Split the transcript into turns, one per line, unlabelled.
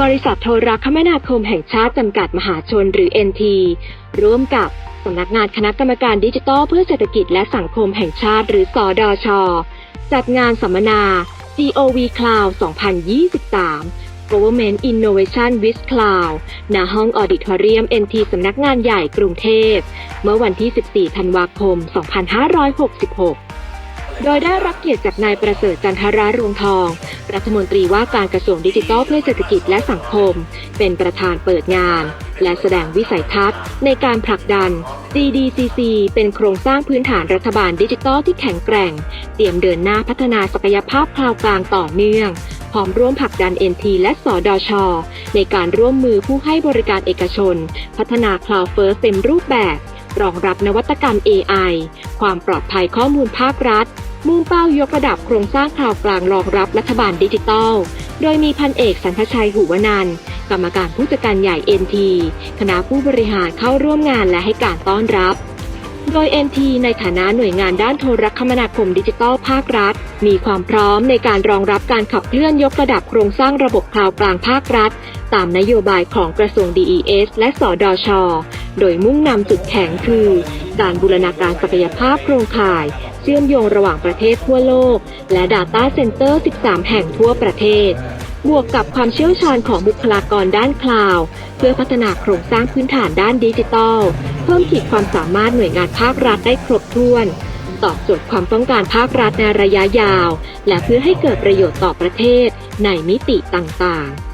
บริษัทโทรคมนาคมแห่งชาติจำกัดมหาชนหรือ NT ร่วมกับสำนักงานคณะกรรมการดิจิทัลเพื่อเศรษฐกิจและสังคมแห่งชาติหรือสอดอชจัดงานสัมมนา GOV Cloud 2023 Government Innovation with Cloud ณห้องออดิทอเรียม NT สำนักงานใหญ่กรุงเทพ เมื่อวันที่ 14 ธันวาคม 2566 โดยได้รับเกียรติจากนายประเสริฐจันทรารวงทอง รัฐมนตรีว่าการกระทรวงดิจิทัลเพื่อเศรษฐกิจและสังคม เป็นประธานเปิดงาน และแสดงวิสัยทัศน์ ในการผลักดัน GDCC เป็นโครงสร้างพื้นฐานรัฐบาลดิจิทัลที่แข็งแกร่ง เตรียมเดินหน้าพัฒนาศักยภาพคลาวกลางต่อเนื่องพร้อมร่วมผลักดัน NT และสอดอชในการร่วมมือผู้ให้บริการเอกชน พัฒนา Cloud First เต็มรูปแบบ รองรับนวัตกรรม AI ความปลอดภัยข้อมูลภาครัฐ มุ่งเป้ายกระดับโครงสร้างคลาวกลางรองรับรัฐบาลดิจิทัลโดยมีพันเอกสันทชัยหูวนันกรรมการผู้จัดการใหญ่ NT คณะผู้บริหารเข้าร่วมงานและให้การต้อนรับ โดย NT ในฐานะหน่วยงานด้านโทรคมนาคมดิจิทัลภาครัฐ มีความพร้อมในการรองรับการขับเคลื่อนยกระดับโครงสร้างระบบคลาวกลางภาครัฐ ตามนโยบายของกระทรวง DES และสอดอช โดยมุ่งนำจุดแข็งคือ การบูรณาการศักยภาพโครงข่าย เชื่อมโยงระหว่างประเทศทั่วโลก และ Data Center 13 แห่งทั่วประเทศ บวกกับความเชี่ยวชาญของบุคลากรด้านคลาวเพื่อพัฒนาโครงสร้างพื้นฐานด้านดิจิทัล เพิ่มขีดความสามารถหน่วยงานภาครัฐได้ครบถ้วนตอบโจทย์ความต้องการภาครัฐในระยะยาว และเพื่อให้เกิดประโยชน์ต่อประเทศในมิติต่างๆ